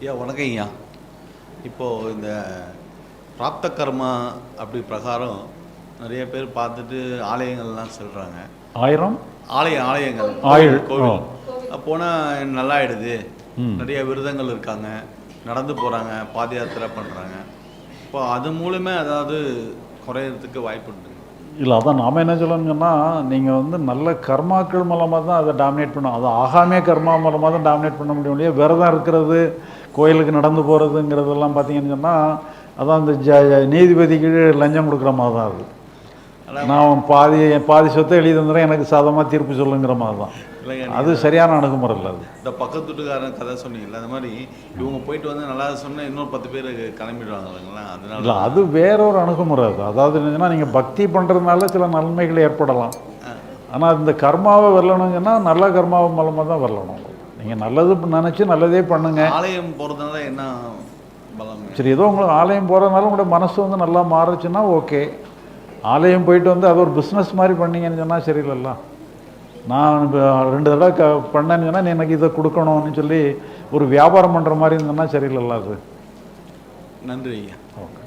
ஐயா வணக்கம் ஐயா. இப்போது இந்த பிராப்த கர்மா அப்படி பிரகாரம் நிறைய பேர் பார்த்துட்டு ஆலயங்கள்லாம் செல்கிறாங்க ஆயிரம்? ஆலய ஆலயங்கள். ஆயுள், கோவில். போனால் நல்லாயிடுது. நிறைய விரதங்கள் இருக்காங்க. நடந்து போகிறாங்க பாத யாத்திரை பண்ணுறாங்க இப்போ அது மூலமே அதாவது குறையறதுக்கு வாய்ப்பு உண்டு. இல்லை அதான் நாம என்ன சொல்லணும்னு சொன்னால் நீங்கள் வந்து நல்ல கர்மாக்கள் மூலமாக தான் அதை டாமினேட் பண்ணும் அது ஆகாமே கர்மா மூலமாக தான் டாமினேட் பண்ண முடியும் இல்லையா? விரதம் இருக்கிறது கோயிலுக்கு நடந்து போகிறதுங்கிறதெல்லாம் பார்த்தீங்கன்னு சொன்னால் அதான் இந்த ஜ நீதிபதிக்கு லஞ்சம் கொடுக்குற மாதிரி தான் அது. நான் பாதி பாதி சொத்தை எழுதி தந்துடுறேன் எனக்கு சாதமாக தீர்ப்பு சொல்லுங்கிற மாதிரி தான். அது சரியான அணுகுமுறை இல்லை அது. இந்த பக்கத்து வீட்டுக்காரன் கதை சொன்னீங்கல்ல அந்த மாதிரி இவங்க போயிட்டு வந்து நல்லா சொன்னா இன்னொரு பத்து பேர் கிளம்பிடுவாங்க இல்லைங்களா? இல்லை அதனால அது வேற ஒரு அணுகுமுறை அது. அதாவது என்னன்னா நீங்கள் பக்தி பண்ணுறதுனால சில நன்மைகள் ஏற்படலாம். ஆனால் இந்த கர்மாவை வெல்லணுங்கன்னா நல்ல கர்மாவை மூலமாக தான் வெல்லணும் நீங்கள் நல்லது நினச்சி நல்லதே பண்ணுங்க. ஆலயம் போகிறதுனால என்ன பலம்? சரி ஏதோ உங்களுக்கு ஆலயம் போகிறதுனால உங்களுடைய மனசு வந்து நல்லா மாறுச்சுன்னா ஓகே. ஆலயம் போயிட்டு வந்து அது ஒரு பிஸ்னஸ் மாதிரி பண்ணீங்கன்னு சொன்னால் சரியில்லைல்ல. நான் ரெண்டு தடவை க பண்ணேன்னு சொன்னால் நீ எனக்கு இதை கொடுக்கணும்னு சொல்லி ஒரு வியாபாரம் பண்ணுற மாதிரி இருந்ததுன்னா சரியில்லைல்ல அது. நன்றி ஐயா. ஓகே.